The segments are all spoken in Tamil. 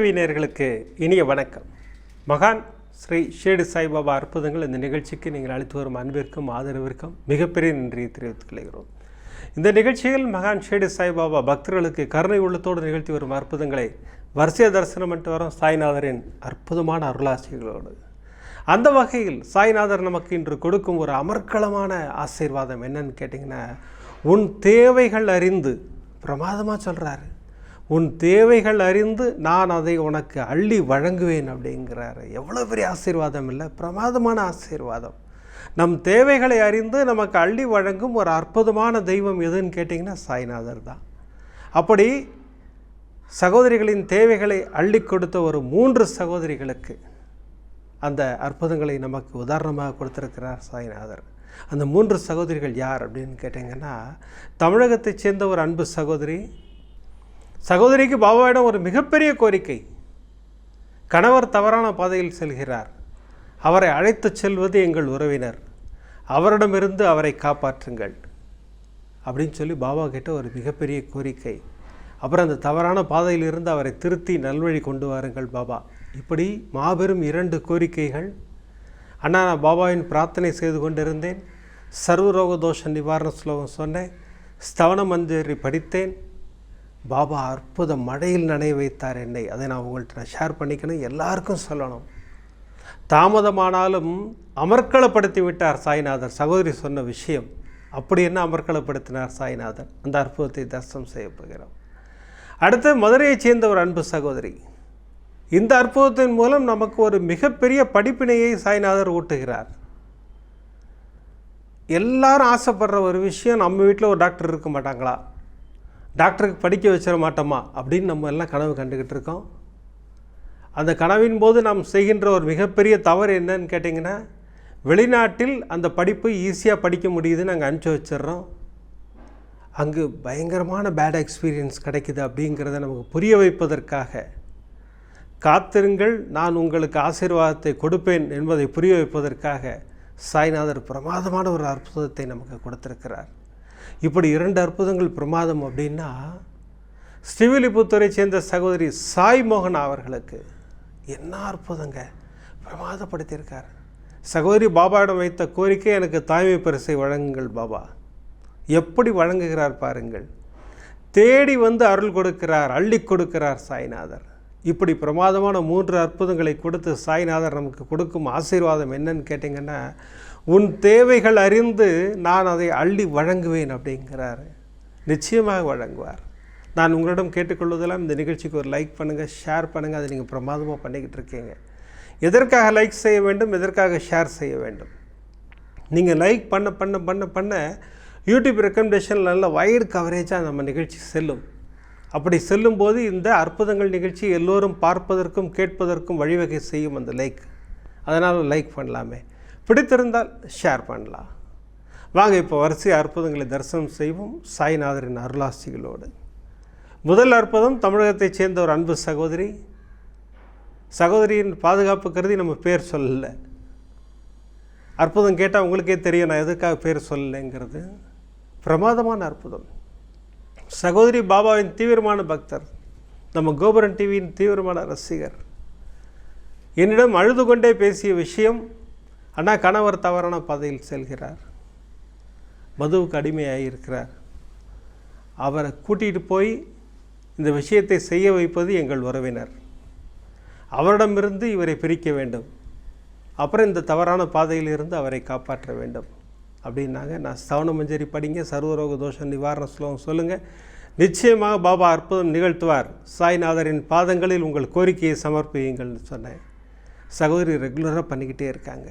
கோபுரம் டிவி இனிய வணக்கம். மகான் ஸ்ரீ ஷேடு சாய்பாபா அற்புதங்கள் இந்த நிகழ்ச்சிக்கு நீங்கள் அளித்து வரும் அன்பிற்கும் ஆதரவிற்கும் மிகப்பெரிய நன்றியை தெரிவித்துக் கொள்கிறோம். இந்த நிகழ்ச்சியில் மகான் ஷேடு சாய்பாபா பக்தர்களுக்கு கருணை உள்ளத்தோடு நிகழ்த்தி வரும் அற்புதங்களை வரிசைய தரிசனம் என்று வரும் சாய்நாதரின் அற்புதமான அருளாசிகளோடு. அந்த வகையில் சாய்நாதர் நமக்கு இன்று கொடுக்கும் ஒரு அமர்க்களமான ஆசீர்வாதம் என்னன்னு கேட்டிங்கன்னா உன் தேவைகள் அறிந்து பிரமாதமாக சொல்கிறாரு உன் தேவைகள் அறிந்து நான் அதை உனக்கு அள்ளி வழங்குவேன் அப்படிங்கிறாரு. எவ்வளோ பெரிய ஆசீர்வாதம் இல்லை. பிரமாதமான ஆசீர்வாதம். நம் தேவைகளை அறிந்து நமக்கு அள்ளி வழங்கும் ஒரு அற்புதமான தெய்வம் எதுன்னு கேட்டிங்கன்னா சாய்நாதர் தான். அப்படி சகோதரிகளின் தேவைகளை அள்ளி கொடுத்த ஒரு மூன்று சகோதரிகளுக்கு அந்த அற்புதங்களை நமக்கு உதாரணமாக கொடுத்துருக்கிறார் சாய்நாதர். அந்த மூன்று சகோதரிகள் யார் அப்படின்னு கேட்டிங்கன்னா தமிழகத்தைச் சேர்ந்த ஒரு அன்பு சகோதரி சகோதரிக்கு பாபாவிடம் ஒரு மிகப்பெரிய கோரிக்கை. கணவர் தவறான பாதையில் செல்கிறார். அவரை அழைத்துச் செல்வது எங்கள் உறவினர். அவரிடமிருந்து அவரை காப்பாற்றுங்கள். அப்படின்னு சொல்லி பாபா கிட்ட ஒரு மிகப்பெரிய கோரிக்கை. அப்புறம் அந்த தவறான பாதையில் இருந்து அவரை திருத்தி நல்வழி கொண்டு வாருங்கள் பாபா. இப்படி மாபெரும் இரண்டு கோரிக்கைகள். அண்ணா நான் பாபாவின் பிரார்த்தனை செய்து கொண்டிருந்தேன். சர்வரோக தோஷ நிவாரண ஸ்லோகம் சொன்னேன். ஸ்தவன மஞ்சரி படித்தேன். பாபா அற்புத மழையில் நனைய வைத்தார் என்னை. அதை நான் உங்கள்கிட்ட நான் ஷேர் பண்ணிக்கணும். எல்லாருக்கும் சொல்லணும். தாமதமானாலும் அமர்க்களப்படுத்தி விட்டார் சாய்நாதர். சகோதரி சொன்ன விஷயம் அப்படி என்ன அமர்க்களப்படுத்தினார் சாய்நாதர்? அந்த அற்புதத்தை தரிசனம் செய்ய போகிறோம். அடுத்து மதுரையைச் சேர்ந்த ஒரு அன்பு சகோதரி. இந்த அற்புதத்தின் மூலம் நமக்கு ஒரு மிகப்பெரிய படிப்பினையை சாய்நாதர் ஊட்டுகிறார். எல்லாரும் ஆசைப்படுற ஒரு விஷயம் நம்ம வீட்டில் ஒரு டாக்டர் இருக்க மாட்டாங்களா? டாக்டருக்கு படிக்க வச்சிட மாட்டோமா? அப்படின்னு நம்ம எல்லாம் கனவு கண்டுக்கிட்டு இருக்கோம். அந்த கனவின் போது நாம் செய்கின்ற ஒரு மிகப்பெரிய தவறு என்னன்னு கேட்டிங்கன்னா வெளிநாட்டில் அந்த படிப்பு ஈஸியாக படிக்க முடியுதுன்னு நாங்கள் அனுப்பிச்சி வச்சிடுறோம். அங்கு பயங்கரமான பேட் எக்ஸ்பீரியன்ஸ் கிடைக்குது அப்படிங்கிறத நமக்கு புரிய வைப்பதற்காக காத்திருங்கள் நான் உங்களுக்கு ஆசீர்வாதத்தை கொடுப்பேன் என்பதை புரிய வைப்பதற்காக சாய்நாதர் பிரமாதமான ஒரு அற்புதத்தை நமக்கு கொடுத்திருக்கிறார். இப்படி இரண்டு அற்புதங்கள் பிரமாதம் அப்படின்னா ஸ்ரீவில்லிபுத்தூரை சேர்ந்த சகோதரி சாய் மோகன் அவர்களுக்கு என்ன அற்புதங்க. பிரமாதப்படுத்தியிருக்கார். சகோதரி பாபாவிடம் வைத்த கோரிக்கை எனக்கு தாய்மை பரிசை வழங்குங்கள் பாபா. எப்படி வழங்குகிறார் பாருங்கள். தேடி வந்து அருள் கொடுக்கிறார் அள்ளி கொடுக்கிறார் சாய்நாதர். இப்படி பிரமாதமான மூன்று அற்புதங்களை கொடுத்து சாய்நாதர் நமக்கு கொடுக்கும் ஆசீர்வாதம் என்னன்னு கேட்டிங்கன்னா உன் தேவைகள் அறிந்து நான் அதை அள்ளி வழங்குவேன் அப்படிங்கிறாரு. நிச்சயமாக வழங்குவார். நான் உங்களிடம் கேட்டுக்கொள்வதெல்லாம் இந்த நிகழ்ச்சிக்கு ஒரு லைக் பண்ணுங்கள் ஷேர் பண்ணுங்கள் அதை நீங்கள் பிரமாதமாக பண்ணிக்கிட்டு இருக்கீங்க. எதற்காக லைக் செய்ய வேண்டும்? எதற்காக ஷேர் செய்ய வேண்டும்? நீங்கள் லைக் பண்ண பண்ண பண்ண பண்ண யூடியூப் ரெக்கமெண்டேஷன் நல்ல வயர்டு கவரேஜாக நம்ம நிகழ்ச்சி செல்லும். அப்படி செல்லும்போது இந்த அற்புதங்கள் நிகழ்ச்சி எல்லோரும் பார்ப்பதற்கும் கேட்பதற்கும் வழிவகை செய்யும் அந்த லைக். அதனால் லைக் பண்ணலாமே. பிடித்திருந்தால் ஷேர் பண்ணலாம். வாங்க இப்போ வரிசை அற்புதங்களை தரிசனம் செய்வோம். சாய்நாதரின் அருளாசிகளோடு. முதல் அற்புதம் தமிழகத்தைச் சேர்ந்த ஒரு அன்பு சகோதரி. சகோதரியின் பாதுகாப்பு கருதி நம்ம பேர் சொல்லலை. அற்புதம் கேட்டால் உங்களுக்கே தெரியும் நான் எதுக்காக பேர் சொல்லலைங்கிறது. பிரமாதமான அற்புதம். சகோதரி பாபாவின் தீவிரமான பக்தர் நம்ம கோபுரன் டிவியின் தீவிரமான ரசிகர். என்னிடம் அழுது கொண்டே பேசிய விஷயம் அண்ணா கணவர் தவறான பாதையில் செல்கிறார். மதுவுக்கு அடிமையாக இருக்கிறார். அவரை கூட்டிகிட்டு போய் இந்த விஷயத்தை செய்ய வைப்பது எங்கள் உறவினர். அவரிடமிருந்து இவரை பிரிக்க வேண்டும். அப்புறம் இந்த தவறான பாதையிலிருந்து அவரை காப்பாற்ற வேண்டும். அப்படின்னாங்க. நான் சவண மஞ்சரி படிங்க சர்வரோக தோஷ நிவாரண ஸ்லோகம் சொல்லுங்கள் நிச்சயமாக பாபா அற்புதம் நிகழ்த்துவார். சாய்நாதரின் பாதங்களில் உங்கள் கோரிக்கையை சமர்ப்பியுங்கள்னு சொன்னேன். சகோதரி ரெகுலராக பண்ணிக்கிட்டே இருக்காங்க.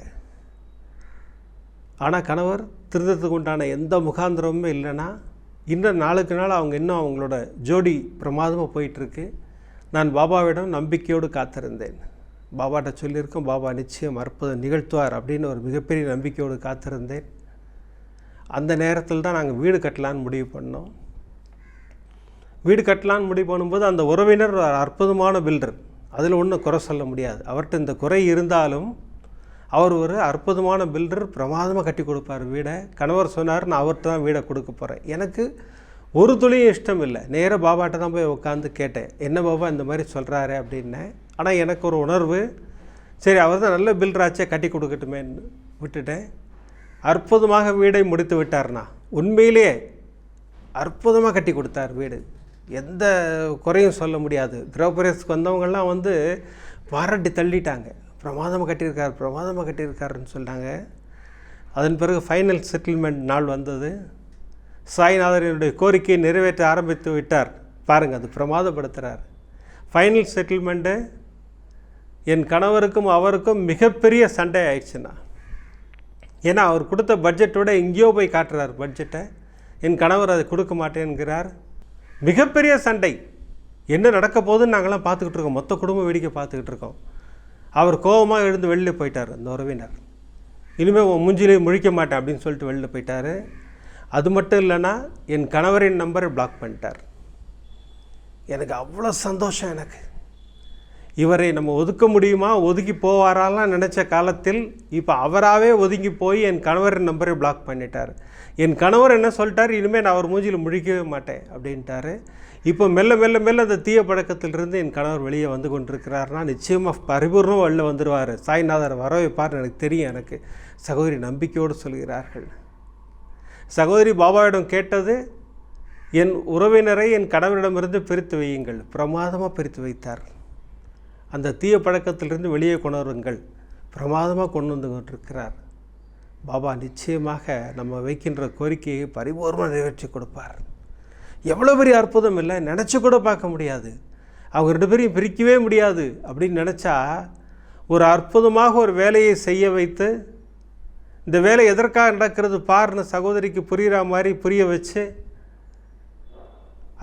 ஆனால் கணவர் திருந்தத்துக்கு உண்டான எந்த முகாந்திரமுமே இல்லைன்னா இன்னும் நாளுக்கு நாள் அவங்க இன்னும் அவங்களோட ஜோடி பிரமாதமாக போயிட்டுருக்கு. நான் பாபாவிடம் நம்பிக்கையோடு காத்திருந்தேன். பாபாட்ட சொல்லியிருக்கோம் பாபா நிச்சயம் அற்புதம் நிகழ்த்துவார் அப்படின்னு ஒரு மிகப்பெரிய நம்பிக்கையோடு காத்திருந்தேன். அந்த நேரத்தில் தான் நாங்கள் வீடு கட்டலான்னு முடிவு பண்ணோம். வீடு கட்டலான்னு முடிவு பண்ணும்போது அந்த உறவினர் ஒரு அற்புதமான பில்டர். அதில் ஒன்றும் குறை சொல்ல முடியாது. அவர்கிட்ட இந்த குறை இருந்தாலும் அவர் ஒரு அற்புதமான பில்டர் பிரமாதமாக கட்டி கொடுப்பார் வீடை. கணவர் சொன்னார் நான் அவர்கிட்ட தான் வீடை கொடுக்க போகிறேன் எனக்கு ஒரு துளியும் இஷ்டம் இல்லை. நேராக பாபாட்ட தான் போய் உட்காந்து கேட்டேன். என்ன பாபா இந்த மாதிரி சொல்கிறாரு அப்படின்னேன். ஆனால் எனக்கு ஒரு உணர்வு சரி அவர் தான் நல்ல பில்டராச்சே கட்டி கொடுக்கட்டுமேன்னு விட்டுட்டேன். அற்புதமாக வீடை முடித்து விட்டார்னா? உண்மையிலேயே அற்புதமாக கட்டி கொடுத்தார் வீடு. எந்த குறையும் சொல்ல முடியாது. கிரகப்பிரவேசத்துக்கு வந்தவங்கள்லாம் வந்து பாராட்டி தள்ளிட்டாங்க. பிரமாதமாக கட்டியிருக்கார் பிரமாதமாக கட்டியிருக்காருன்னு சொன்னாங்க அதன் பிறகு ஃபைனல் செட்டில்மெண்ட் நாள் வந்தது. சாய்நாதரனுடைய கோரிக்கையை நிறைவேற்ற ஆரம்பித்து விட்டார். பாருங்கள் அது பிரமாதப்படுத்துகிறார் ஃபைனல் செட்டில்மெண்ட்டு என் கணவருக்கும் அவருக்கும் மிகப்பெரிய சண்டை ஆயிடுச்சுண்ணா ஏன்னா அவர் கொடுத்த பட்ஜெட்டோட எங்கேயோ போய் காட்டுறார் பட்ஜெட்டை என் கணவர் அதை கொடுக்க மாட்டேன்கிறார். மிகப்பெரிய சண்டை. என்ன நடக்க போகுதுன்னு நாங்களாம் பார்த்துக்கிட்டு இருக்கோம். மொத்த குடும்ப வேடிக்கை பார்த்துக்கிட்டு இருக்கோம். அவர் கோபமாக எழுந்து வெளில போயிட்டார் அந்த உறவினர். இனிமேல் உன் மூஞ்சிலே முழிக்க மாட்டேன் அப்படின்னு சொல்லிட்டு வெளில போயிட்டார். அது மட்டும் இல்லைன்னா என் கணவரின் நம்பரை பிளாக் பண்ணிட்டார். எனக்கு அவ்வளோ சந்தோஷம் எனக்கு. இவரை நம்ம ஒதுக்க முடியுமா? ஒதுக்கி போவாராலாம் நினச்ச காலத்தில் இப்போ அவராகவே ஒதுங்கி போய் என் கணவரின் நம்பரை பிளாக் பண்ணிட்டார். என் கணவர் என்ன சொல்லிட்டார்? இனிமேல் நான் அவர் மூஞ்சியில் முழிக்கவே மாட்டேன் அப்படின்ட்டாரு. இப்போ மெல்ல மெல்ல மெல்ல அந்த தீய பழக்கத்திலிருந்து என் கணவர் வெளியே வந்து கொண்டிருக்கிறார்னா நிச்சயமாக பரிபூர்ணம் வெளில வந்துடுவார் சாய்நாதர் வர வைப்பார்னு எனக்கு தெரியும் எனக்கு. சகோதரி நம்பிக்கையோடு சொல்கிறார்கள். சகோதரி பாபாவிடம் கேட்டது என் உறவினரை என் கணவரிடமிருந்து பிரித்து வையுங்கள். பிரமாதமாக பிரித்து வைத்தார். அந்த தீய பழக்கத்திலிருந்து வெளியே கொண்டு வருங்கள் பிரமாதமாக கொண்டு வந்து கொண்டிருக்கிறார். பாபா நிச்சயமாக நம்ம வைக்கின்ற கோரிக்கையை பரிபூர்ணமாக நிறைவேற்றி கொடுப்பார். எவ்வளோ பெரிய அற்புதம் இல்லை. நினச்சி கூட பார்க்க முடியாது. அவங்க ரெண்டு பேரையும் பிரிக்கவே முடியாது அப்படின்னு நினச்சா ஒரு அற்புதமாக ஒரு வேலையை செய்ய வைத்து இந்த வேலை எதற்காக நடக்கிறது பாருன்னு சகோதரிக்கு புரிகிற மாதிரி புரிய வச்சு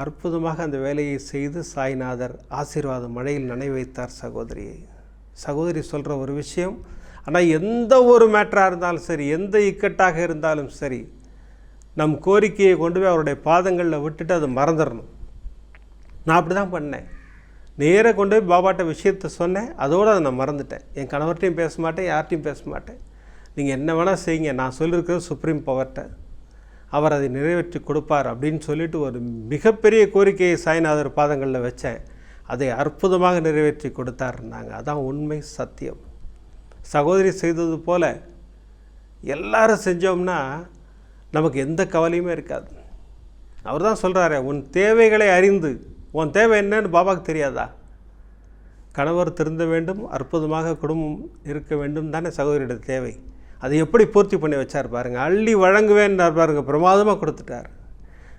அற்புதமாக அந்த வேலையை செய்து சாய்நாதர் ஆசீர்வாதம் மழையில் நனை வைத்தார் சகோதரியை சகோதரி சொல்கிற ஒரு விஷயம் ஆனால் எந்த ஒரு மேட்டராக இருந்தாலும் சரி எந்த இக்கட்டாக இருந்தாலும் சரி நம் கோரிக்கையை கொண்டு போய் அவருடைய பாதங்களில் விட்டுட்டு அதை மறந்துடணும் நான் அப்படி தான் பண்ணேன். நேராக கொண்டு போய் பாபாட்ட விஷயத்தை சொன்னேன் அதோடு அதை நான் மறந்துட்டேன். என் கணவர்கிட்டையும் பேச மாட்டேன் யார்கிட்டையும் பேச மாட்டேன். நீங்கள் என்ன வேணால் செய்யுங்க நான் சொல்லியிருக்கிறது சுப்ரீம் பவர்கிட்ட அவர் அதை நிறைவேற்றி கொடுப்பார் அப்படின்னு சொல்லிட்டு ஒரு மிகப்பெரிய கோரிக்கையை சாய்நாதர் பாதங்களில் வச்சேன். அதை அற்புதமாக நிறைவேற்றி கொடுத்தாருன்னாங்க. அதான் உண்மை சத்தியம். சகோதரி செய்தது போல் எல்லாரும் செஞ்சோம்னா நமக்கு எந்த கவலையுமே இருக்காது. அவர் தான் சொல்கிறாரு உன் தேவைகளை அறிந்து உன் தேவை என்னன்னு பாபாவுக்கு தெரியாதா? கணவர் திருந்த வேண்டும் அற்புதமாக குடும்பம் இருக்க வேண்டும் தானே சகோதரியோட தேவை. அதை எப்படி பூர்த்தி பண்ணி வச்சார் பாருங்கள் அள்ளி வழங்குவேன்றார் பாருங்க. பிரமாதமாக கொடுத்துட்டார்.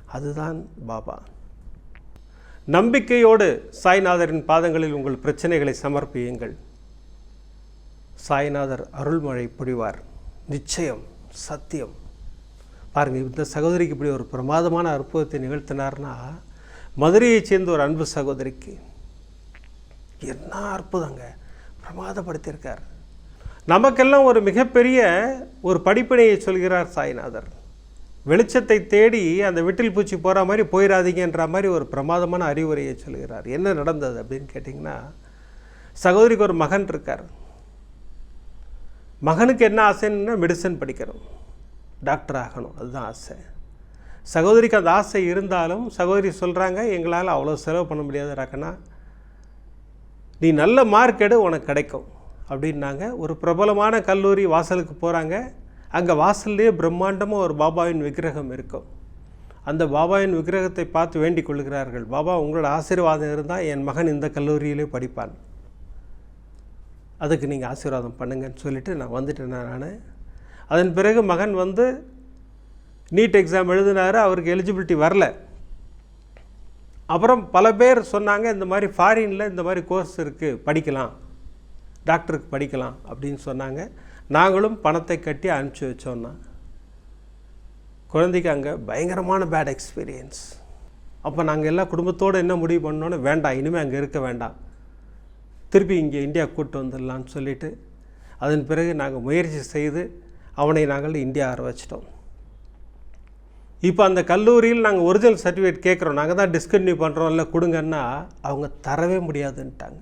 அதுதான் பாபா. நம்பிக்கையோடு சாய்நாதரின் பாதங்களில் உங்கள் பிரச்சனைகளை சமர்ப்பியுங்கள். சாய்நாதர் அருள்மழை பொழிவார் நிச்சயம் சத்தியம். பாருங்கள் இந்த சகோதரிக்கு இப்படி ஒரு பிரமாதமான அற்புதத்தை நிகழ்த்தினார்னா மதுரையைச் சேர்ந்த ஒரு அன்பு சகோதரிக்கு என்ன அற்புதங்க. பிரமாதப்படுத்தியிருக்கார். நமக்கெல்லாம் ஒரு மிகப்பெரிய ஒரு படிப்பினையை சொல்கிறார் சாய்நாதர். வெளிச்சத்தை தேடி அந்த விட்டில் பூச்சி போகிற மாதிரி போயிடாதீங்கன்ற மாதிரி ஒரு பிரமாதமான அறிவுரையை சொல்கிறார். என்ன நடந்தது அப்படின்னு கேட்டிங்கன்னா சகோதரிக்கு ஒரு மகன் இருக்கார். மகனுக்கு என்ன ஆசைன்னா மெடிசன் படிக்கணும். டாக்டர் ஆகணும். அதுதான் ஆசை. சகோதரிக்கு அந்த ஆசை இருந்தாலும் சகோதரி சொல்கிறாங்க எங்களால் அவ்வளோ செலவு பண்ண முடியாது ராக்கண்ணா நீ நல்ல மார்க் எடு உனக்கு கிடைக்கும். அப்படின்னாங்க. ஒரு பிரபலமான கல்லூரி வாசலுக்கு போகிறாங்க அங்கே வாசல்லையே பிரம்மாண்டமாக ஒரு பாபாவின் விக்கிரகம் இருக்கும். அந்த பாபாவின் விக்கிரகத்தை பார்த்து வேண்டிக் கொள்கிறார்கள். பாபா உங்களோட ஆசீர்வாதம் இருந்தால் என் மகன் இந்த கல்லூரியிலே படிப்பான். அதுக்கு நீங்கள் ஆசீர்வாதம் பண்ணுங்கன்னு சொல்லிட்டு நான் வந்துட்டேன் நான். அதன் பிறகு மகன் வந்து நீட் எக்ஸாம் எழுதினார். அவருக்கு எலிஜிபிலிட்டி வரல. அப்புறம் பல பேர் சொன்னாங்க இந்த மாதிரி ஃபாரினில் இந்த மாதிரி கோர்ஸ் இருக்குது படிக்கலாம். டாக்டருக்கு படிக்கலாம் அப்படின்னு சொன்னாங்க. நாங்களும் பணத்தை கட்டி அனுப்பிச்சி வச்சோன்னா குழந்தைக்கு அங்கே பயங்கரமான பேட் எக்ஸ்பீரியன்ஸ் அப்போ நாங்கள் எல்லா குடும்பத்தோடு என்ன முடிவு பண்ணோன்னு வேண்டாம் இனிமேல் அங்கே இருக்க வேண்டாம். திருப்பி இங்கே இந்தியா கூப்பிட்டு வந்துடலான்னு சொல்லிட்டு அதன் பிறகு நாங்கள் முயற்சி செய்து அவனை நாங்கள் இந்தியா ஆரம்பிச்சிட்டோம் இப்போ அந்த கல்லூரியில் நாங்கள் ஒரிஜினல் சர்டிஃபிகேட் கேட்குறோம் நாங்கள் தான் டிஸ்கன்டினியூ பண்ணுறோம் இல்லை கொடுங்கன்னா அவங்க தரவே முடியாதுன்ட்டாங்க.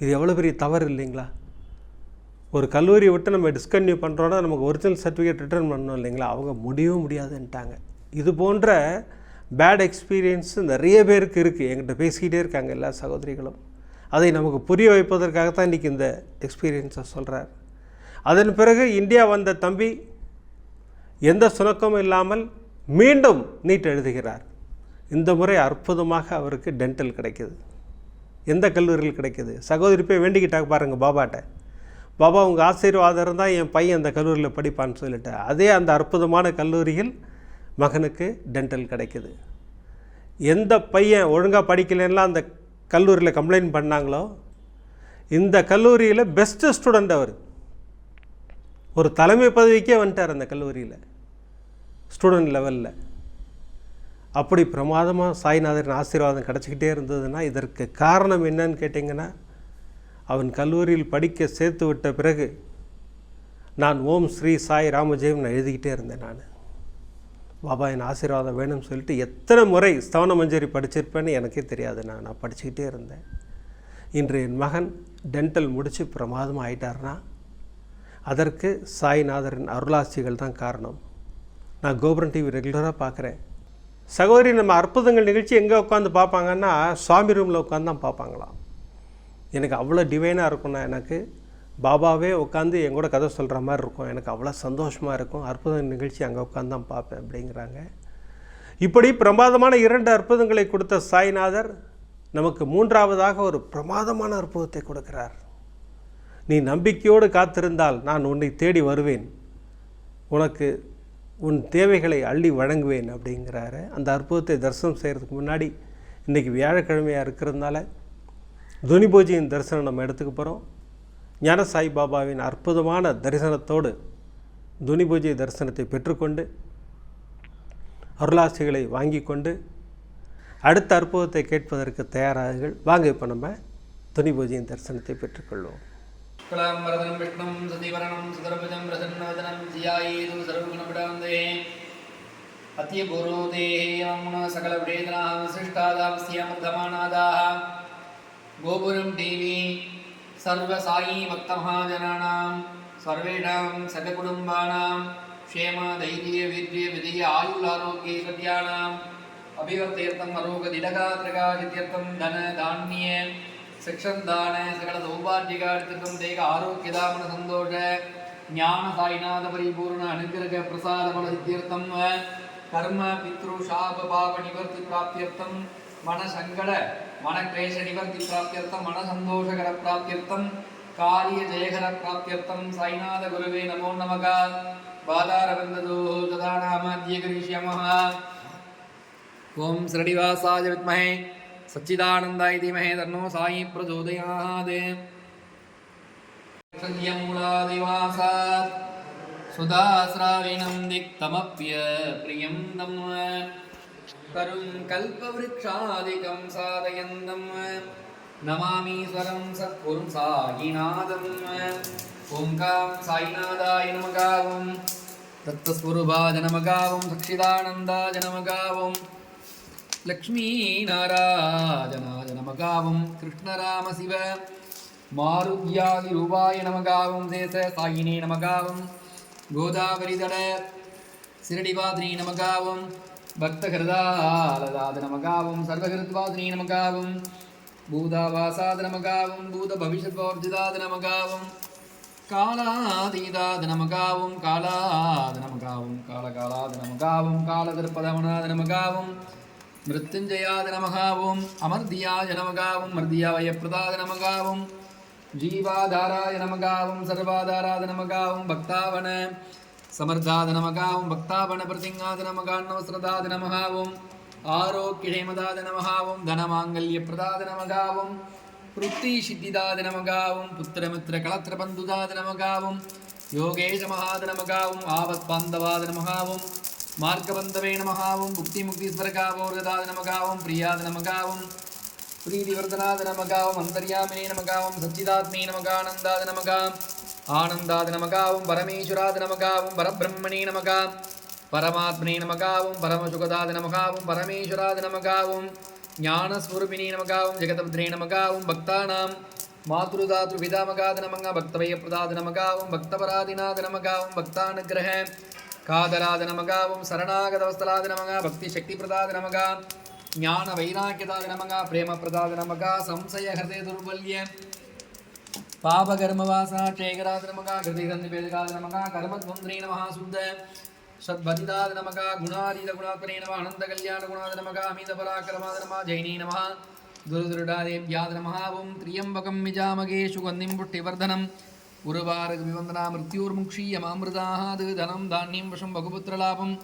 இது எவ்வளோ பெரிய தவறு இல்லைங்களா? ஒரு கல்லூரியை விட்டு நம்ம டிஸ்கன்யூ பண்ணுறோன்னா நமக்கு ஒரிஜினல் சர்டிஃபிகேட் ரிட்டர்ன் பண்ணணும் இல்லைங்களா? அவங்க முடியவும் முடியாதுன்ட்டாங்க. இது போன்ற பேட் எக்ஸ்பீரியன்ஸ் நிறைய பேருக்கு இருக்குது என்கிட்ட பேசிக்கிட்டே இருக்காங்க எல்லா சகோதரிகளும். அதை நமக்கு புரிய வைப்பதற்காகத்தான் இன்றைக்கி இந்த எக்ஸ்பீரியன்ஸை சொல்கிறார் அதன் பிறகு இந்தியா வந்த தம்பி எந்த சுணக்கமும் இல்லாமல் மீண்டும் நீட் எழுதுகிறார். இந்த முறை அற்புதமாக அவருக்கு டென்டல் கிடைக்கிது. எந்த கல்லூரியில் கிடைக்குது? சகோதரி போய் வேண்டிக்கிட்டாங்க பாருங்கள் பாபாட்ட. பாபா உங்கள் ஆசீர்வாதம் இருந்தால் என் பையன் அந்த கல்லூரியில் படிப்பான்னு சொல்லிட்டு. அதே அந்த அற்புதமான கல்லூரியில் மகனுக்கு டென்டல் கிடைக்குது. எந்த பையன் ஒழுங்காக படிக்கலைன்னா அந்த கல்லூரியில் கம்ப்ளைண்ட் பண்ணாங்களோ இந்த கல்லூரியில் பெஸ்ட்டு ஸ்டூடெண்ட் அவர். ஒரு தலைமை பதவிக்கே வந்துட்டார் அந்த கல்லூரியில். ஸ்டூடெண்ட் லெவலில் அப்படி பிரமாதமாக சாய்நாதரின் ஆசீர்வாதம் கிடச்சிக்கிட்டே இருந்ததுன்னா இதற்கு காரணம் என்னன்னு கேட்டிங்கன்னா அவன் கல்லூரியில் படிக்க சேர்த்து விட்ட பிறகு நான் ஓம் ஸ்ரீ சாய் ராமஜெயம் நான் எழுதிக்கிட்டே இருந்தேன் நான். பாபா என் ஆசீர்வாதம் வேணும்னு சொல்லிட்டு எத்தனை முறை ஸ்தவன மஞ்சரி படிச்சிருப்பேன்னு எனக்கே தெரியாது. நான் நான் படிச்சுக்கிட்டே இருந்தேன். இன்று என் மகன் டென்டல் முடித்து பிரமாதமாக ஆயிட்டார்னா அதற்கு சாய்நாதரின் அருளாசிகள் தான் காரணம். நான் கோபுரன் டிவி ரெகுலராக பார்க்குறேன். சகோதரி நம்ம அற்புதங்கள் நிகழ்ச்சி எங்கே உட்காந்து பார்ப்பாங்கன்னா சுவாமி ரூமில் உட்காந்து தான் பார்ப்பாங்களாம் எனக்கு அவ்வளோ டிவைனாக இருக்கும்னா எனக்கு. பாபாவே உட்காந்து என் கூட கதை சொல்கிற மாதிரி இருக்கும். எனக்கு அவ்வளோ சந்தோஷமாக இருக்கும். அற்புத நிகழ்ச்சி அங்கே உட்காந்து தான் பார்ப்பேன் அப்படிங்கிறாங்க. இப்படி பிரமாதமான இரண்டு அற்புதங்களை கொடுத்த சாய்நாதர் நமக்கு மூன்றாவதாக ஒரு பிரமாதமான அற்புதத்தை கொடுக்கிறார். நீ நம்பிக்கையோடு காத்திருந்தால் நான் உன்னை தேடி வருவேன். உனக்கு உன் தேவைகளை அள்ளி வழங்குவேன் அப்படிங்கிறாரு. அந்த அற்புதத்தை தரிசனம் செய்கிறதுக்கு முன்னாடி இன்றைக்கி வியாழக்கிழமையாக இருக்கிறதுனால துனி பூஜையின் தரிசனம் நம்ம எடுத்துக்க போகிறோம் ஞான சாய் பாபாவின் அற்புதமான தரிசனத்தோடு துனி துனிபூஜை தரிசனத்தை பெற்றுக்கொண்டு அருளாசிகளை வாங்கி கொண்டு அடுத்த அற்புதத்தை கேட்பதற்கு தயாராகுங்கள். வாங்க இப்போ நம்ம துணி பூஜையின் தரிசனத்தை பெற்றுக்கொள்வோம். விஷ்ணும் சதிவரணம் சுதரபிதம் பிரசன்னவதனம் சியாயேது சர்வ अत्यगुरो देहेयं सकलवेदनाः विशिष्टादावस्यामर्धमानादाः गोपुरं देवी सर्वसायी भक्तमहाजनानां सर्वेषां सककुटुम्बानां क्षेमधैर्यवीर्यविधीय आयुरारोग्ये सत्यानाम् अभिवर्त्यर्थम् अरोगदिडकात्रकादित्यर्थं धन धान्ये शिक्षन्दान सकलसौभाग्यकादित्यर्थं देह आरोग्यदामनसन्तोष ஞான சாய்நாத பரிபூர்ண அனுகிரக பிரசாத பல சித்தியர்த்தம் கர்ம பித்ருஷாபாவ நிவர்த்தி பிராப்தியர்த்தம் மனசங்கட மனக்லேஷ நிவர்த்தி பிராப்தியர்த்தம் மனசந்தோஷகர பிராப்தியர்த்தம் காரிய ஜெயகர பிராப்தியர்த்தம் சாய்நாத குருவே நமோ நமகா. பாதாரவந்ததோ ததாநாமாத்யகரிஷ்யமः ஓம் ஸ்ரடிவாசாய வித்மஹே. சச்சிதானந்தாய தீமஹே. தன்னோ சாயி பிரச்சோதயாதே மூலாதிவாசாத் सुधास्राविणं दिक्तमप्यप्रियं तं करुं कल्पवृक्षादिकं साधयन्तं नमामीश्वरं सत्कुरुं सायिनाथम् ओङ्कां सायिनादाय नमगावं दत्तस्वरूपाजनमगावं सक्षिदानन्दाजनमगावं लक्ष्मीनाराजनाजनमगावं कृष्णरामशिव मारुद्यादिरूपाय नमगावं देश सायिने नमगावम् ரூபாய சிரடிவாதினி நமகாவும் பக்தகிருதாலதாத நமகாவும் சர்வகிருத்வாதினி நமகாவும் பூதாவாசாத நமகாவும் பூத பவிஷ்யத்வார்ஜிதாத நமகாவும் காலாதீதாத நமகாவும் காலாத நமகாவும் காலகாலாத நமகாவும் காலதர்ப்பதமனாத நமகாவும் மிருத்யுஞ்சயாத நமகாவும் அமர்தியாஜ நமகாவும் மர்தியாவயப்பிரதாத நமகாவும் ஜீவாதாராய நமகாவும் சர்வாதாராத நமகாவும் பக்தாவன சமர்தாத நமகாவும் பக்தாவன பிரதிங்காத நமகான்னவஸ்ரதாத நமகாவும் ஆரோக்கியமதாத நமகாவும் தனமாங்கல்ய பிரதாத நமகாவும் புருத்தி சித்திதாத நமகாவும் புத்திரமித்திர கலத்திர பந்துதாத நமகாவும் யோகேஷ மகாத நமகாவும் ஆபத் பாந்தவாத நமகாவும் மார்க்கபந்தவே நமகாவும் புக்தி முக்தீஸ்வரகாவோர்கதாத நமகாவும் பிரியாத நமகாவும் ಪ್ರೀತಿವರ್ಧನಾದ ನಮಗಾವಂ ಅಂತರ್ಯಾಮಿನೇ ನಮಗಾವಂ ಸಚ್ಚಿದಾತ್ಮೇ ನಮಗಾನಂದಾದ ನಮಗ ಆನಂದಾದ ನಮಗಾವಂ ಪರಮೇಶ್ವರಾದ ನಮಗಾವಂ ಪರಬ್ರಹ್ಮಣೇ ನಮಗ ಪರಮಾತ್ಮನೇ ನಮಗಾವಂ ಪರಮಸುಖದಾದ ನಮಗಾವಂ ಪರಮೇಶ್ವರಾದ ನಮಗಾವಂ ஞானஸ்வரூபினே நமகாவும் ஜெகதபத்ரே நமகாவும் பக்தானாம். மாத்ருதாத்ரு பிதாமகாத நமங்க பக்தவய பிரதாத நமகாவும் பக்தபராதிநாத நமகாவும் பக்தானுகிரக. காதலாத நமகாவும் சரணாகதவஸ்தலாத நமகா பக்தி சக்தி பிரதாத நமகா. ஞான வைராக்கியதாத நமகா பிரேம பிரதாத நமகா சம்சய ஹிருதய துர்பல்ய பாபகர்மவாசா சேகராத நமகா கிருதிகந்தி பேதகாத நமகா கர்மத்வந்திரே நமஹ சுத்த சத்பதிதாத நமகா குணாதீத குணாத்மனே நம அனந்த கல்யாண குணாத நமகா அமித பராக்கிரமாத நம ஜெயினே நம துருதுருடாதேவ்யாத நமஹ ஓம் திரியம்பகம் மிஜாமகே சுகந்திம் புட்டிவர்தனம் உருவாரக விவந்தனா மிருத்யோர்முக்ஷீயமாமிருதாது தனம் தானியம் வசம் பகுபுத்திரலாபம்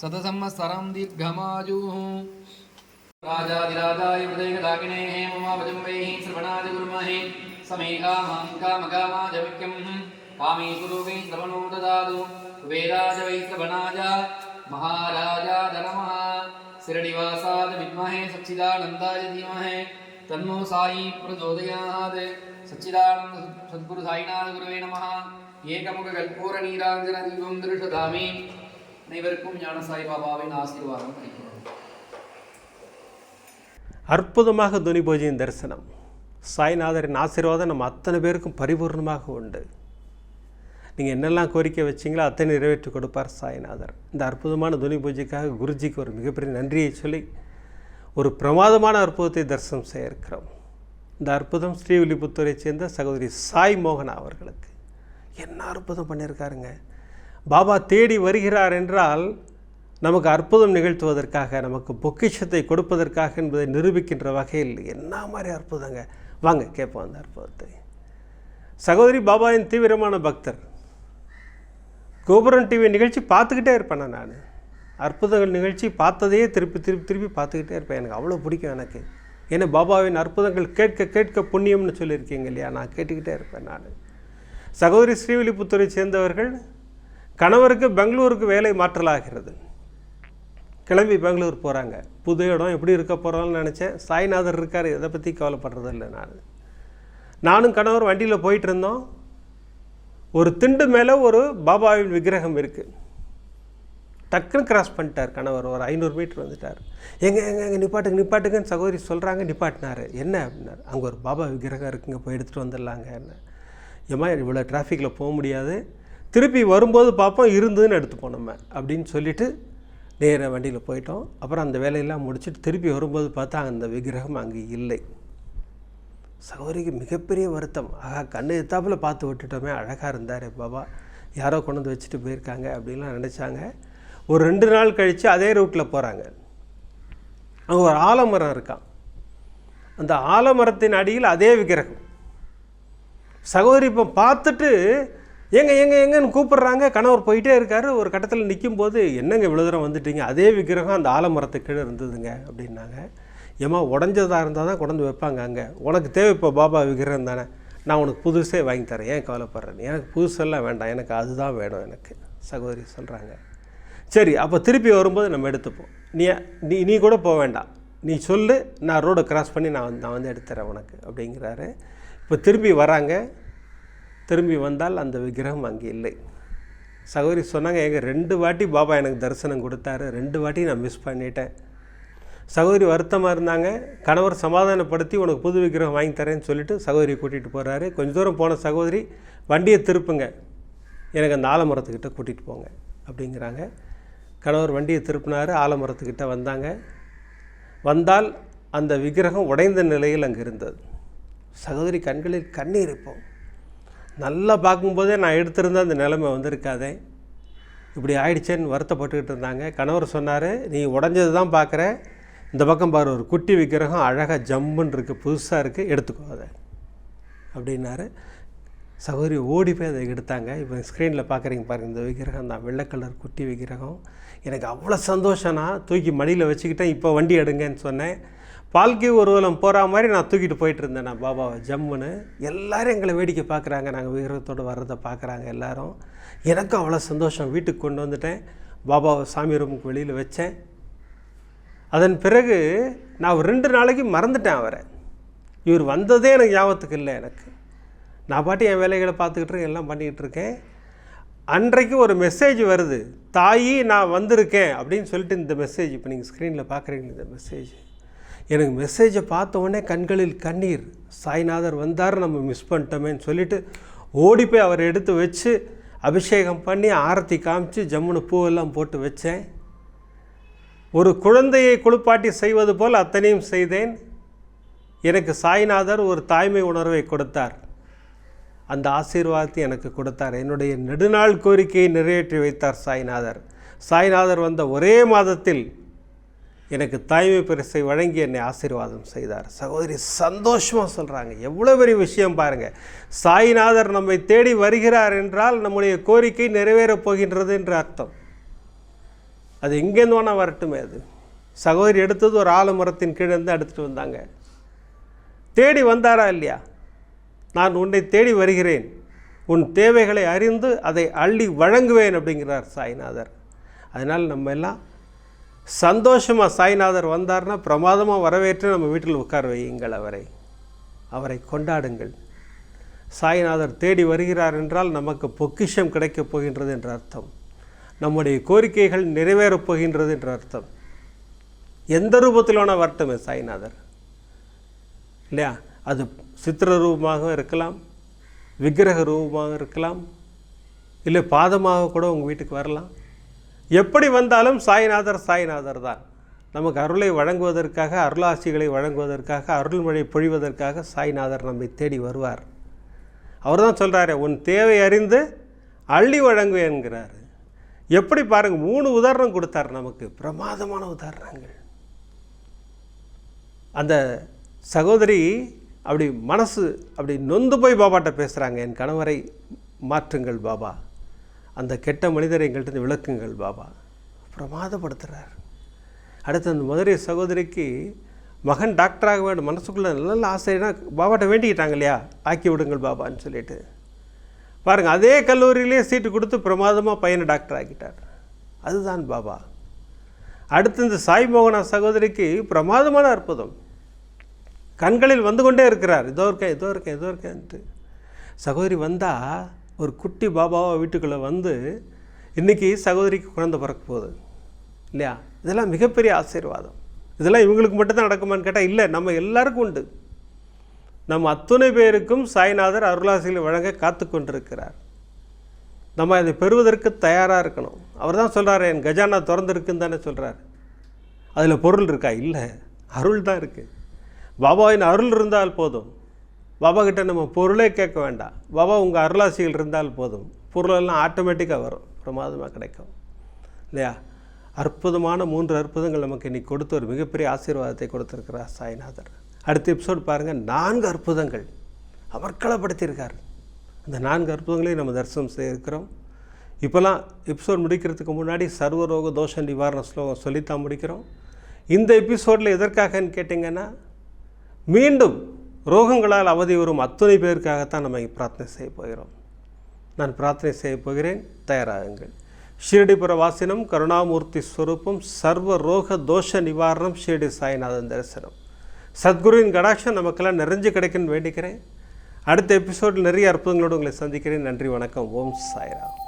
சதசம்மஸ்தரம் தீர்க்கமாஜூः राजाधिराजाय हृदयगदाकिने हेममावजं वैः श्रवणादिगुर्महे समे कामां कामकामाजविक्यं कामे कुरु वै श्रवणो ददातु वेदाज वै श्रवणाज महाराजाद नमः शिरडिवासाद विद्महे सच्चिदानन्दाय धीमहे तन्नो साई प्रचोदयात् सच्चिदानन्द सद्गुरु साईनाथ गुरुवे நமः ஏகமுக கற்பூர நீராஞ்சன தீபம் திருஷதாமி அனைவருக்கும் ஞான சாய் பாபாவின் ஆசீர்வாதம் கிடைக்கும் அற்புதமாக துனி பூஜையின் தரிசனம். சாய்நாதரின் ஆசீர்வாதம் நம்ம அத்தனை பேருக்கும் பரிபூர்ணமாக உண்டு. நீங்கள் என்னெல்லாம் கோரிக்கை வச்சிங்களோ அத்தனை நிறைவேற்றி கொடுப்பார் சாய்நாதர். இந்த அற்புதமான துனி பூஜைக்காக குருஜிக்கு ஒரு மிகப்பெரிய நன்றியை சொல்லி ஒரு பிரமாதமான அற்புதத்தை தரிசனம் செய்ய இருக்கிறோம். இந்த அற்புதம் ஸ்ரீவில்லிபுத்தூரை சேர்ந்த சகோதரி சாய் மோகனா அவர்களுக்கு. என்ன அற்புதம் பண்ணியிருக்காருங்க. பாபா தேடி வருகிறார் என்றால் நமக்கு அற்புதம் நிகழ்த்துவதற்காக நமக்கு பொக்கிஷத்தை கொடுப்பதற்காக என்பதை நிரூபிக்கின்ற வகையில் என்ன மாதிரி அற்புதங்க? வாங்க கேட்போம் அந்த அற்புதத்தை. சகோதரி பாபாவின் தீவிரமான பக்தர். கோபுரம் டிவி நிகழ்ச்சி பார்த்துக்கிட்டே இருப்பேன் நான். அற்புதங்கள் நிகழ்ச்சி பார்த்ததையே திருப்பி திருப்பி திருப்பி பார்த்துக்கிட்டே இருப்பேன். எனக்கு அவ்வளோ பிடிக்கும் எனக்கு. ஏன்னா பாபாவின் அற்புதங்கள் கேட்க கேட்க புண்ணியம்னு சொல்லியிருக்கீங்க இல்லையா? நான் கேட்டுக்கிட்டே இருப்பேன் நான். சகோதரி ஸ்ரீவில்லிபுத்தூரை சேர்ந்தவர்கள் கணவருக்கு பெங்களூருக்கு வேலை மாற்றலாகிறது. கிளம்பி பெங்களூர் போகிறாங்க புது இடம் எப்படி இருக்க போகிறோம்னு நினச்சேன். சாய்நாதர் இருக்கார் இதை பற்றி கவலைப்படுறது இல்லை நான். நானும் கணவர் வண்டியில் போயிட்டு இருந்தோம். ஒரு திண்டு மேலே ஒரு பாபாவின் விக்கிரகம் இருக்குது டக்குன்னு கிராஸ் பண்ணிட்டார் கணவர் ஒரு ஐநூறு மீட்டர் வந்துட்டார். எங்கே எங்க எங்கே நிப்பாட்டுங்க நிப்பாட்டுங்கன்னு சகோதரி சொல்கிறாங்க நிப்பாட்டினாரு. என்ன அப்படின்னாரு. அங்கே ஒரு பாபா விக்கிரகம் இருக்குங்க போய் எடுத்துகிட்டு வந்துடலாங்க என்ன. ஏம்மா இவ்வளோ டிராஃபிக்கில் போக முடியாது. திருப்பி வரும்போது பார்ப்போம் இருந்ததுன்னு எடுத்துப்போம் நம்ம அப்படின்னு சொல்லிட்டு நேராக வண்டியில் போயிட்டோம். அப்புறம் அந்த வேலையெல்லாம் முடிச்சுட்டு திருப்பி வரும்போது பார்த்தா அந்த விக்கிரகம் அங்கே இல்லை. சகோதரிக்கு மிகப்பெரிய வருத்தம். ஆகா கண்ணு எத்தாப்பில் பார்த்து விட்டுட்டோமே அழகாக இருந்தார் பாபா. யாரோ கொண்டு வந்து வச்சுட்டு போயிருக்காங்க அப்படின்லாம் நினச்சாங்க. ஒரு ரெண்டு நாள் கழித்து அதே ரூட்டில் போகிறாங்க அங்கே ஒரு ஆலமரம் இருக்கான் அந்த ஆலமரத்தின் அடியில் அதே விக்கிரகம். சகோதரி இப்போ பார்த்துட்டு எங்க எங்க எங்கன்னு கூப்பிடுறாங்க. கணவர் போயிட்டே இருக்காரு. ஒரு கட்டத்தில் நிற்கும் போது என்னங்க இவ்வளோ தூரம் வந்துட்டீங்க? அதே விக்கிரகம் அந்த ஆலமரத்துக்கு கீழே இருந்ததுங்க அப்படின்னாங்க. ஏம்மா உடஞ்சதாக இருந்தால் தான் கொண்டு வைப்பாங்க அங்கே. உனக்கு தேவை இப்போ பாபா விக்கிரகம் தானே. நான் உனக்கு புதுசே வாங்கி தரேன். ஏன் கவலைப்படுறேன் எனக்கு புதுசெல்லாம் வேண்டாம். எனக்கு அதுதான் வேணும் எனக்கு சகோதரி சொல்கிறாங்க சரி அப்போ திருப்பி வரும்போது நம்ம எடுத்துப்போம். நீ நீ நீ கூட போக வேண்டாம். நீ சொல்லு. நான் ரோடை கிராஸ் பண்ணி நான் வந்து நான் வந்து எடுத்துறேன் உனக்கு அப்படிங்கிறாரு. இப்போ திரும்பி வராங்க. திரும்பி வந்தால் அந்த விக்கிரகம் அங்கே இல்லை. சகோதரி சொன்னாங்க எங்கள் ரெண்டு வாட்டி பாபா எனக்கு தரிசனம் கொடுத்தாரு. ரெண்டு வாட்டி நான் மிஸ் பண்ணிட்டேன். சகோதரி வருத்தமாக இருந்தாங்க. கணவர் சமாதானப்படுத்தி உனக்கு புது விக்கிரகம் வாங்கி தரேன்னு சொல்லிட்டு சகோதரி கூட்டிகிட்டு போகிறாரு கொஞ்சம் தூரம் போன சகோதரி வண்டியை திருப்புங்க. எனக்கு அந்த ஆலமரத்துக்கிட்ட கூட்டிகிட்டு போங்க. அப்படிங்கிறாங்க. கணவர் வண்டியை திருப்பினார். ஆலமரத்துக்கிட்ட வந்தாங்க. வந்தால் அந்த விக்கிரகம் உடைந்த நிலையில் அங்கே இருந்தது. சகோதரி கண்களில் கண்ணீர் இருப்போம் நல்லா பார்க்கும்போதே நான் எடுத்திருந்தேன் அந்த நிலைமை வந்திருக்காதே. இப்படி ஆயிடுச்சேன்னு வருத்தப்பட்டுக்கிட்டு இருந்தாங்க. கணவர் சொன்னார் நீ உடஞ்சது தான் பார்க்குற. இந்த பக்கம் பாரு ஒரு குட்டி விக்கிரகம் அழகாக ஜம்முன்னு இருக்குது புதுசாக இருக்குது எடுத்துக்கோ அதை. அப்படின்னாரு. சகோதரி ஓடி போய் அதை எடுத்தாங்க. இப்போ ஸ்க்ரீனில் பார்க்குறீங்க பாருங்கள் இந்த விக்கிரகம் தான் வெள்ளை கலர் குட்டி விக்கிரகம். எனக்கு அவ்வளோ சந்தோஷம்னா தூக்கி மடியில் வச்சுக்கிட்டேன் இப்போ வண்டி எடுங்கன்னு சொன்னேன். பால்கி ஊர்வலம் போகிற மாதிரி நான் தூக்கிட்டு போயிட்டு இருந்தேன் நான் பாபாவை ஜம்முன்னு. எல்லோரும் எங்களை வேடிக்கை பார்க்குறாங்க. நாங்கள் வீரத்தோடு வர்றதை பார்க்குறாங்க எல்லோரும். எனக்கும் அவ்வளோ சந்தோஷம். வீட்டுக்கு கொண்டு வந்துட்டேன். பாபாவை சாமி ரூமுக்கு வெளியில் வச்சேன். அதன் பிறகு நான் ஒரு ரெண்டு நாளைக்கு மறந்துட்டேன் அவரை. இவர் வந்ததே எனக்கு ஞாபகத்துக்கு இல்லை எனக்கு. நான் பாட்டி என் வேலைகளை பார்த்துக்கிட்டு இருக்கேன் எல்லாம் பண்ணிக்கிட்டு இருக்கேன். அன்றைக்கு ஒரு மெசேஜ் வருது. தாயி நான் வந்திருக்கேன் அப்படின்னு சொல்லிட்டு இந்த மெசேஜ் இப்போ நீங்கள் ஸ்க்ரீனில் பார்க்குறீங்க இந்த மெசேஜ் எனக்கு மெசேஜை பார்த்த உடனே கண்களில் கண்ணீர். சாய்நாதர் வந்தார் நம்ம மிஸ் பண்ணிட்டோமேன்னு சொல்லிட்டு ஓடி போய் அவரை எடுத்து வச்சு அபிஷேகம் பண்ணி ஆரத்தி காமிச்சு ஜம்முன்னு பூவெல்லாம் போட்டு வச்சேன். ஒரு குழந்தையை குளிப்பாட்டி செய்வது போல் அத்தனையும் செய்தேன். எனக்கு சாய்நாதர் ஒரு தாய்மை உணர்வை கொடுத்தார். அந்த ஆசீர்வாதத்தை எனக்கு கொடுத்தார். என்னுடைய நெடுநாள் கோரிக்கையை நிறைவேற்றி வைத்தார் சாய்நாதர். சாய்நாதர் வந்த ஒரே மாதத்தில் எனக்கு தாய்மை பரிசை வழங்கி என்னை ஆசீர்வாதம் செய்தார். சகோதரி சந்தோஷமாக சொல்கிறாங்க எவ்வளோ பெரிய விஷயம் பாருங்கள் சாய்நாதர் நம்மை தேடி வருகிறார் என்றால் நம்முடைய கோரிக்கை நிறைவேறப் போகின்றது என்று அர்த்தம். அது எங்கேருந்து வேணால் வரட்டுமே அது. சகோதரி எடுத்தது ஒரு ஆலமரத்தின் கீழே இருந்து எடுத்துகிட்டு வந்தாங்க. தேடி வந்தாரா இல்லையா? நான் உன்னை தேடி வருகிறேன். உன் தேவைகளை அறிந்து அதை அள்ளி வழங்குவேன் அப்படிங்கிறார் சாய்நாதர். அதனால் நம்ம எல்லாம் சந்தோஷமாக சாய்நாதர் வந்தார்னா பிரமாதமாக வரவேற்று நம்ம வீட்டில் உட்கார வையுங்கள் அவரை. அவரை கொண்டாடுங்கள். சாய்நாதர் தேடி வருகிறார் என்றால் நமக்கு பொக்கிஷம் கிடைக்கப் போகின்றது என்ற அர்த்தம். நம்முடைய கோரிக்கைகள் நிறைவேறப் போகின்றது என்ற அர்த்தம். எந்த ரூபத்திலான வரட்டுமே சாய்நாதர். இல்லையா? அது சித்திர ரூபமாக இருக்கலாம் விக்கிரக ரூபமாக இருக்கலாம் இல்லை பாதமாக கூட உங்கள் வீட்டுக்கு வரலாம். எப்படி வந்தாலும் சாய்நாதர் சாய்நாதர் தான். நமக்கு அருளை வழங்குவதற்காக அருளாசிகளை வழங்குவதற்காக அருள்மழை பொழிவதற்காக சாய்நாதர் நம்மை தேடி வருவார். அவர் தான் சொல்கிறாரு உன் தேவை அறிந்து அள்ளி வழங்கு என்கிறார். எப்படி பாருங்கள் மூணு உதாரணம் கொடுத்தார் நமக்கு. பிரமாதமான உதாரணங்கள். அந்த சகோதரி அப்படி மனசு அப்படி நொந்து போய் பாபாட்ட பேசுகிறாங்க என் கணவரை மாற்றுங்கள் பாபா. அந்த கெட்ட மனிதரை எங்கள்கிட்ட விளக்குங்கள் பாபா. பிரமாதப்படுத்துகிறார் அடுத்து அந்த மதுரை சகோதரிக்கு மகன் டாக்டராக வேண்டும். மனசுக்குள்ளே நல்ல ஆசைனா பாபாட்ட வேண்டிக்கிட்டாங்க இல்லையா? ஆக்கி விடுங்கள் பாபான்னு சொல்லிட்டு. பாருங்கள் அதே கல்லூரியிலே சீட்டு கொடுத்து பிரமாதமாக பையனை டாக்டர் ஆக்கிட்டார். அதுதான் பாபா. அடுத்து இந்த சாய் மோகனா சகோதரிக்கு பிரமாதமான அற்புதம். கண்களில் வந்து கொண்டே இருக்கிறார். இதோ இருக்கேன் இதோ இருக்கேன் இதோ இருக்கேன்ட்டு. சகோதரி வந்தால் ஒரு குட்டி பாபாவா வீட்டுக்குள்ளே வந்து இன்றைக்கி சகோதரிக்கு குழந்தை பிறக்க போகுது. இல்லையா? இதெல்லாம் மிகப்பெரிய ஆசீர்வாதம். இதெல்லாம் இவங்களுக்கு மட்டும்தான் நடக்குமான்னு கேட்டால் இல்லை நம்ம எல்லாருக்கும் உண்டு. நம்ம அத்துணை பேருக்கும் சாய்நாதர் அருளாசிகளை வழங்க காத்து கொண்டிருக்கிறார். நம்ம அதை பெறுவதற்கு தயாராக இருக்கணும். அவர் தான் சொல்கிறார் என் கஜானா திறந்துருக்குன்னு தானே சொல்கிறார் அதில் பொருள் இருக்கா? இல்லை. அருள் தான் இருக்குது பாபாவின் அருள் இருந்தால் போதும். பாபா நம்ம பொருளே கேட்க வேண்டாம். பாபா உங்கள் அருளாசிகள் இருந்தால் போதும். பொருளெல்லாம் ஆட்டோமேட்டிக்காக வரும். பிரமாதமாக கிடைக்கும். இல்லையா? அற்புதமான மூன்று அற்புதங்கள் நமக்கு இன்னைக்கு கொடுத்து ஒரு மிகப்பெரிய ஆசீர்வாதத்தை கொடுத்துருக்கிறார் சாய்நாதர். அடுத்த எபிசோட் பாருங்கள் நான்கு அற்புதங்கள். அமர்க்களப்படுத்தியிருக்கார் அந்த நான்கு அற்புதங்களையும் நம்ம தரிசனம் செய்திருக்கிறோம். இப்போலாம் எபிசோட் முடிக்கிறதுக்கு முன்னாடி சர்வரோக தோஷ நிவாரண ஸ்லோகம் சொல்லித்தான் முடிக்கிறோம். இந்த எபிசோடில் எதற்காகன்னு கேட்டிங்கன்னா மீண்டும் ரோகங்களால் அவதி வரும் அத்துணை பேருக்காகத்தான் நம்ம இங்கே பிரார்த்தனை செய்ய போகிறோம். நான் பிரார்த்தனை செய்ய போகிறேன். தயாராகுங்கள். ஷீரடிபுர வாசினம் கருணாமூர்த்தி ஸ்வரூபம் சர்வ ரோக தோஷ நிவாரணம் ஷீரடி சாய்நாதன் தரிசனம். சத்குருவின் கடாட்சம் நமக்கெல்லாம் நிறைஞ்சு கிடைக்குன்னு வேண்டிக்கிறேன். அடுத்த எபிசோடில் நிறைய அற்புதங்களோடு உங்களை சந்திக்கிறேன். நன்றி வணக்கம். ஓம் சாய்ராம்.